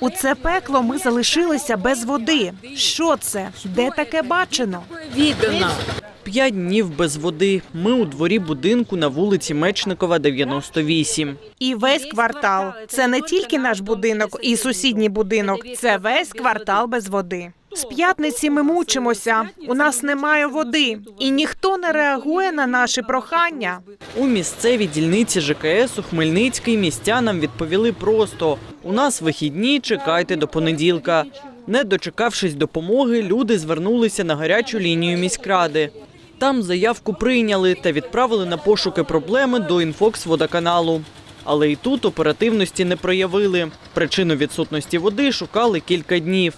У це пекло ми залишилися без води. Що це? Де таке бачено? Видно. П'ять днів без води. Ми у дворі будинку на вулиці Мечникова, 98. І весь квартал. Це не тільки наш будинок і сусідній будинок. Це весь квартал без води. З п'ятниці ми мучимося. У нас немає води, і ніхто не реагує на наші прохання. У місцевій дільниці ЖКС у Хмельницький містянам відповіли просто: у нас вихідні, чекайте до понеділка. Не дочекавшись допомоги, люди звернулися на гарячу лінію міськради. Там заявку прийняли та відправили на пошуки проблеми до інфокс водоканалу. Але і тут оперативності не проявили. Причину відсутності води шукали кілька днів.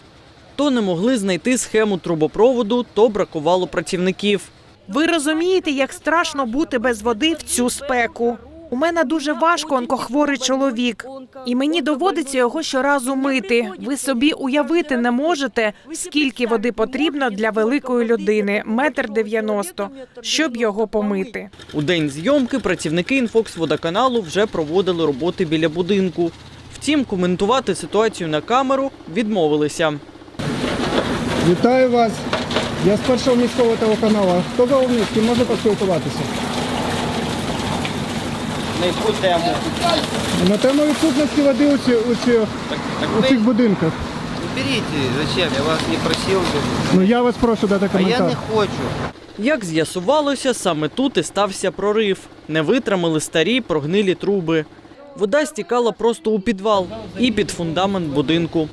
То не могли знайти схему трубопроводу, то бракувало працівників. Ви розумієте, як страшно бути без води в цю спеку. У мене дуже важко онкохворий чоловік, і мені доводиться його щоразу мити. Ви собі уявити не можете, скільки води потрібно для великої людини метр дев'яносто, щоб його помити. У день зйомки працівники інфокс водоканалу вже проводили роботи біля будинку. Втім, коментувати ситуацію на камеру відмовилися. Вітаю вас. Я з першого міського телеканалу. Хто головний, з ким може поспілкуватися? На яку тему? На тему відсутності води у, ці, у, ці, у цих будинках. Уберите, зачем? Я вас не просил. Ну я вас прошу дати А я коментар. не хочу. Як з'ясувалося, саме тут і стався прорив. Не витримали старі прогнилі труби. Вода стікала просто у підвал і під фундамент будинку.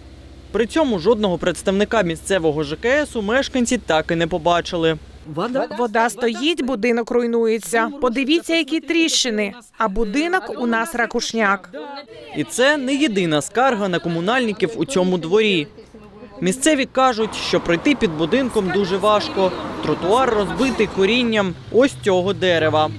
При цьому жодного представника місцевого ЖКСу мешканці так і не побачили. Вода. Вода стоїть, будинок руйнується. Подивіться, які тріщини. А будинок у нас ракушняк. І це не єдина скарга на комунальників у цьому дворі. Місцеві кажуть, що пройти під будинком дуже важко. Тротуар розбитий корінням ось цього дерева.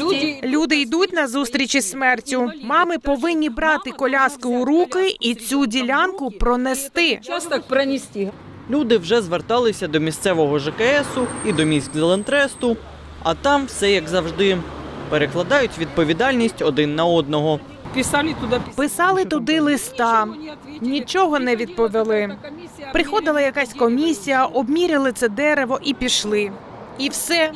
Люди Люди йдуть на зустріч із смертю. Мами повинні брати коляски у руки і цю ділянку пронести. часто пронести. Люди вже зверталися до місцевого ЖКСу і до міськзелентресту, а там все як завжди. Перекладають відповідальність один на одного. Писали туда писали. Писали туди листа. Нічого не відповіли. Приходила якась комісія, обміряли це дерево і пішли. І все.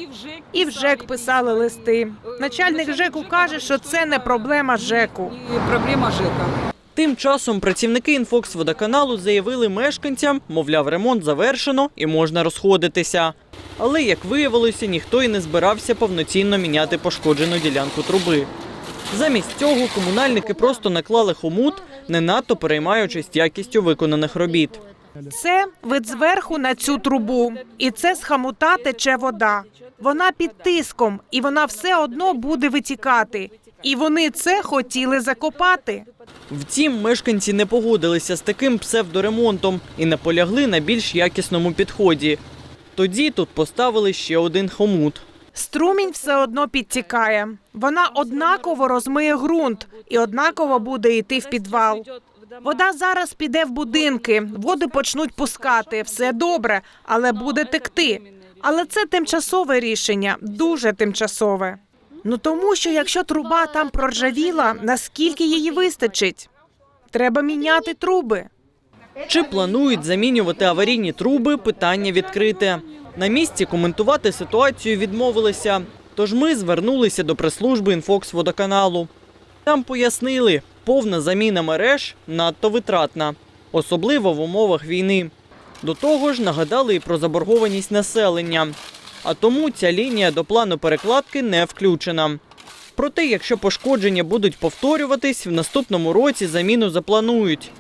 І в ЖЕК писали листи. Начальник ЖЕКу каже, що це не проблема ЖЕКу. Проблема ЖЕКа. Тим часом працівники інфокс водоканалу заявили мешканцям, мовляв, ремонт завершено і можна розходитися. Але, як виявилося, ніхто і не збирався повноцінно міняти пошкоджену ділянку труби. Замість цього комунальники просто наклали хомут, не надто переймаючись якістю виконаних робіт. Це вид зверху на цю трубу, і це з хамута тече вода. Вона під тиском, і вона все одно буде витікати. І вони це хотіли закопати. Втім, мешканці не погодилися з таким псевдоремонтом і наполягли на більш якісному підході. Тоді тут поставили ще один хомут. Струмінь все одно підтікає. Вона однаково розмиє ґрунт і однаково буде йти в підвал. Вода зараз піде в будинки, води почнуть пускати. Все добре, але буде текти. Але це тимчасове рішення, дуже тимчасове. Ну тому що якщо труба там проржавіла, наскільки її вистачить? Треба міняти труби. Чи планують замінювати аварійні труби? Питання відкрите. На місці коментувати ситуацію відмовилися. Тож ми звернулися до прес-служби інфокс водоканалу. Там пояснили, повна заміна мереж надто витратна, особливо в умовах війни. До того ж, нагадали і про заборгованість населення. А тому ця лінія до плану перекладки не включена. Проте, якщо пошкодження будуть повторюватись, в наступному році заміну запланують.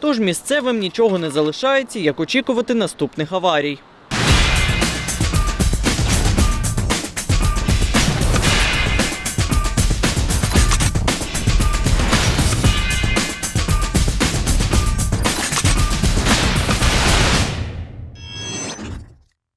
Тож місцевим нічого не залишається, як очікувати наступних аварій.